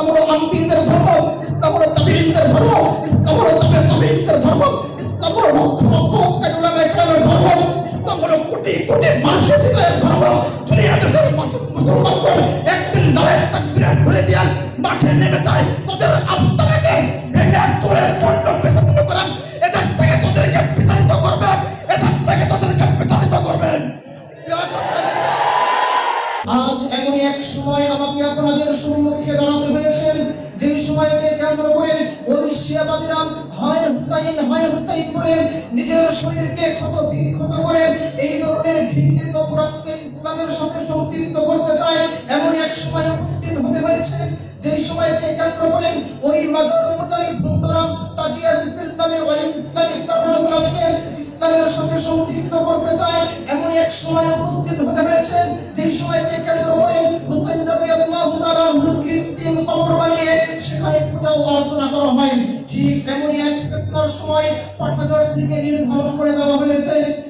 ইসলাম হলো আম্বিদের ধর্ম ইসলাম হলো তাবিঈনদের ধর্ম ইসলাম হলো তাবে তাবিঈনদের ধর্ম ইসলাম হলো লক্ষ লক্ষ হত্যার উলামা ইকরামের ধর্ম ইসলাম হলো কোটি কোটি মানুষের হৃদয়ের ধর্ম যদি এদেশের মুসল- মুসলমানগণ একদিন নারায়ণ তাকবীর ভুলে দিয়ে মাঠে নেমে যায় তাদের আস্তানাকে ভেঙে চোরের দণ্ড সময় আমাকে আপনাদের সম্মুখে দাঁড়াতে হয়েছে যে সময়কে কেন্দ্র করে ওই শিয়াবাদীরা হয় হুসাইন হয় হুসাইন করে নিজের শরীরকে ক্ষত বিক্ষত করে এই ধরনের ঘৃণিত অপরাধকে ইসলামের সাথে সম্পৃক্ত করতে চায়, এমন এক সময় উপস্থিত হতে হয়েছে। যে সময়কে কেন্দ্র করে ওই মাজার মুজাহিদ বন্ধুরা তাজিয়া নামে ওই ইসলামিক কার্যক্রমকে ইসলামের সঙ্গে সম্পৃক্ত করতে চায় এমন এক সময় উপস্থিত হতে হয়েছে। যেই সময়কে কেন্দ্র করে হুসাইন রাদিয়াল্লাহু তাআলা কৃত্রিম কবর বানিয়ে সেখানে পূজা অর্চনা করা হয়। ঠিক এমনই এক ফিতনার সময় পাঠাগার থেকে নির্ধারণ করে দেওয়া হয়েছে।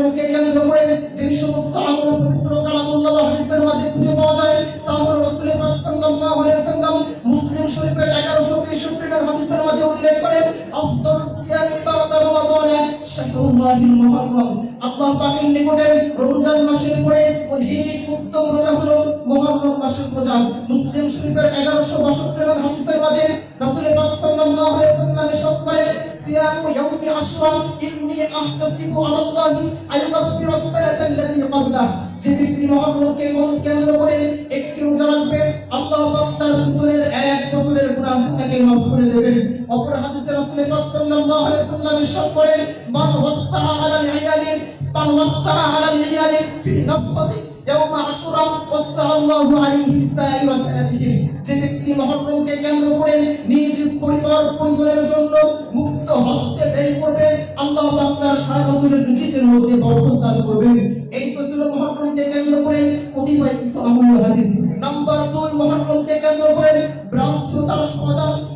মহাগ্রন্থকে কেন্দ্র করে যে সমস্ত আমল পবিত্র কালামুল্লাহ হাদিসের মাঝে খুঁজে পাওয়া যায়, তা হলো রাসূল পাক সাল্লাল্লাহু আলাইহি সাল্লাম মুসলিম শরীফের 1163 নম্বর হাদিসের মাঝে উল্লেখ করেন আফদালুস সিয়ামি নিকটে রমজান মাসের পরে অধিক উত্তম রোজা হলো মুহররম মাসের রোজা। মুসলিম শরীফের 1162 নম্বর হাদিসের মাঝে রাসূল পাক সাল্লাল্লাহু আলাইহি সাল্লাম ইরশাদ করেন সিয়ামু ইয়াউমি আশরা ইন্নী আহতাসিবু আলাল্লাহি আইয়ুকাফিরা আস-সালাতাল্লাতী ক্বাবলা যে ব্যক্তি মহরমকে কেন্দ্র করে একটি রোজা রাখবে, আল্লাহ তার পিছনের এক বছরের গুনাহ তাকে মাফ করে দেবেন। অপর হাদিসে রাসূল পাক সাল্লাল্লাহু আলাইহি সাল্লাম ইরশাদ করেন, মান ওয়াসতা আলাল ইয়ালিন মান ওয়াসতা আলাল ইয়ালিন ফি নাফতি ইয়াউম আশুরা ওয়াসতা আল্লাহু আলাইহি সাইরা সানাতিহি যে ব্যক্তি মহরমকে কেন্দ্র করে নিজ পরিবার পরিজনের জন্য মুক্ত হস্তে ব্যয় করবেন, আল্লাহ আপনার সারা বছরের রিজিকের মধ্যে বরকত দান করবেন। এই তো ছিল মহরমকে কেন্দ্র করে কতিপয় কিছু হাদিস। নাম্বার দুই, মহাক্রমকে কেন্দ্র করে ভ্রান্তিতার সমাধান উক্ত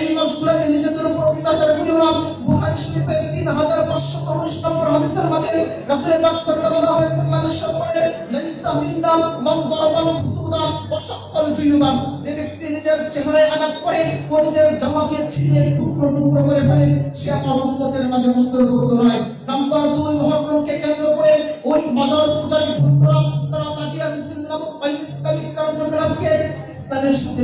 এই মাসগুলোতে নিজেদের উপর অত্যাচার করিও না বুখারী শরীফের 3519 নম্বর হাদিসের মাঝে রাসূল পাক সাল্লাল্লাহু আলাইহি সাল্লাম ইরশাদ করেন, লাইসা মিন্না মান দারাবাল খুদুদা ওয়া শাক্কাল জুয়ুবা। যে ব্যক্তি নিজের চেহারায় আঘাত করে ও নিজের জামাকে ছিঁড়ে টুকরো টুকরো করে ফেলে, সে আমার উম্মতের মাঝে অন্তর্ভুক্ত হয়। নাম্বার দুই, মহরমকে কেন্দ্র করে ওই মাজার পূজারী বন্ধুরা, তারা তাজিয়া মিছিল নামক ইসলামিক কার্যক্রমকে ইসলামের সাথে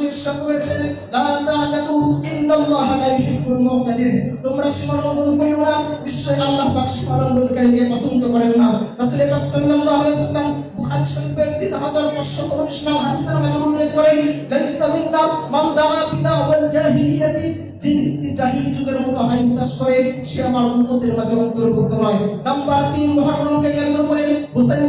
মাঝে ইরশাদ রয়েছে লা তা'তাদু ইন্নাল্লাহা লা ইউহিব্বুল মুহতাদিন। তোমরা সীমালঙ্ঘন করিও না, নিশ্চয়ই আল্লাহ পাক সীমালঙ্ঘনকারীকে পছন্দ করেন না। রাসূল পাক সাল্লাল্লাহু আলাইহি সাল্লাম বুখারী শরীফের 3519 নম্বর হাদিসের মাঝে উল্লেখ করেন, লাইসা মিন্না দাআ বিদা ওয়াল জাহিলিয়াতি। যে ব্যক্তি জাহিলি যুগের মতো করে, সে আমার উম্মতের মাঝে অন্তর্ভুক্ত নয়। নাম্বার তিন মহরমকে কেন্দ্র করে হুসাইন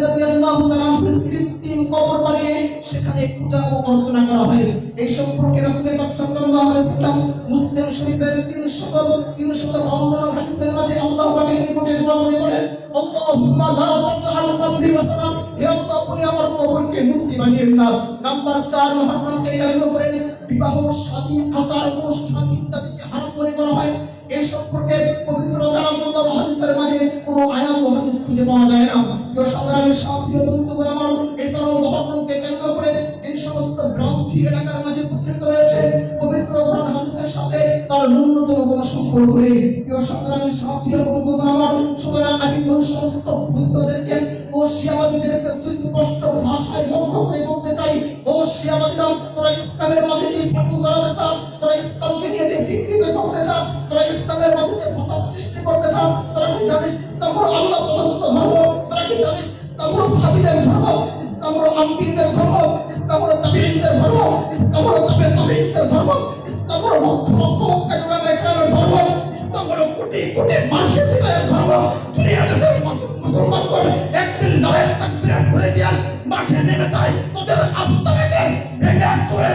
কবর বানিয়ে সেখানে পূজা ও অর্চনা করা হয়। এই সম্পর্কে রাসূল পাক সাল্লাল্লাহু আলাইহি সাল্লাম মুসলিম শরীফের 300 352 হাদিসের মাঝে আল্লাহ পাকের নিকটে দোয়া করে বলেন, আল্লাহুম্মা লা তাজআল কবরি আল্লাহ আমার কবরকে মূর্তি বানিয়েন না নাম্বার 4 মহরমকে কেন্দ্র করে বিবাহ, শাদী, আচার, অনুষ্ঠান ইত্যাদিকে হারাম মনে করা হয়। এই সম্পর্কে পবিত্র হাদিসের মাঝে কোনো আয়াত ও হাদিস খুঁজে পাওয়া যায় না। তো সংগ্রামের সাথী বন্ধুগণ, আমার এছাড়াও মহরমকে কেন্দ্র করে এলাকার মাঝে প্রচলিত রয়েছে পবিত্র কোরআন হাদিসের সাথে তার ন্যূনতম কোনো সম্পর্ক নেই। প্রিয় সংগ্রামের সাথী বন্ধুগণ আমার। সুতরাং আমি ওই সমস্ত বন্ধুদেরকে ও শিয়াবাদীদেরকে সুস্পষ্ট ভাষায় লক্ষ্য করে বলতে চাই। ও শিয়াবাদীরা তোরা ইসলামের মাঝে যে ফাটল ধরাতে চাস, তোরা ইসলামকে নিয়ে যে বিকৃত করতে চাস, তোরা ইসলামের মাঝে যে ফসাদ সৃষ্টি করতে চাস, তোরা কি জানিস ইসলাম হলো আল্লাহ প্রদত্ত ধর্ম? তোরা কি কিতাব ইসলামর সাহাবীদের ধর্ম? ইসলাম হলো আম্বিকদের ধর্ম ইসলাম হলো তাবিনদের ধর্ম ইসলাম হলো তাবে তাবিনদের ধর্ম ইসলাম হলো লক্ষ লক্ষ ওলামায়ে কেরামের ধর্ম ইসলাম হলো কোটি কোটি মানুষের হৃদয়ের ধর্ম দুনিয়া দেশের মুসলমান করে একদিন নারায়ণ তাকবীর ঘুরে দিয়া মাঠে নেমে যায়, ওদের আস্থা ভেঙে করে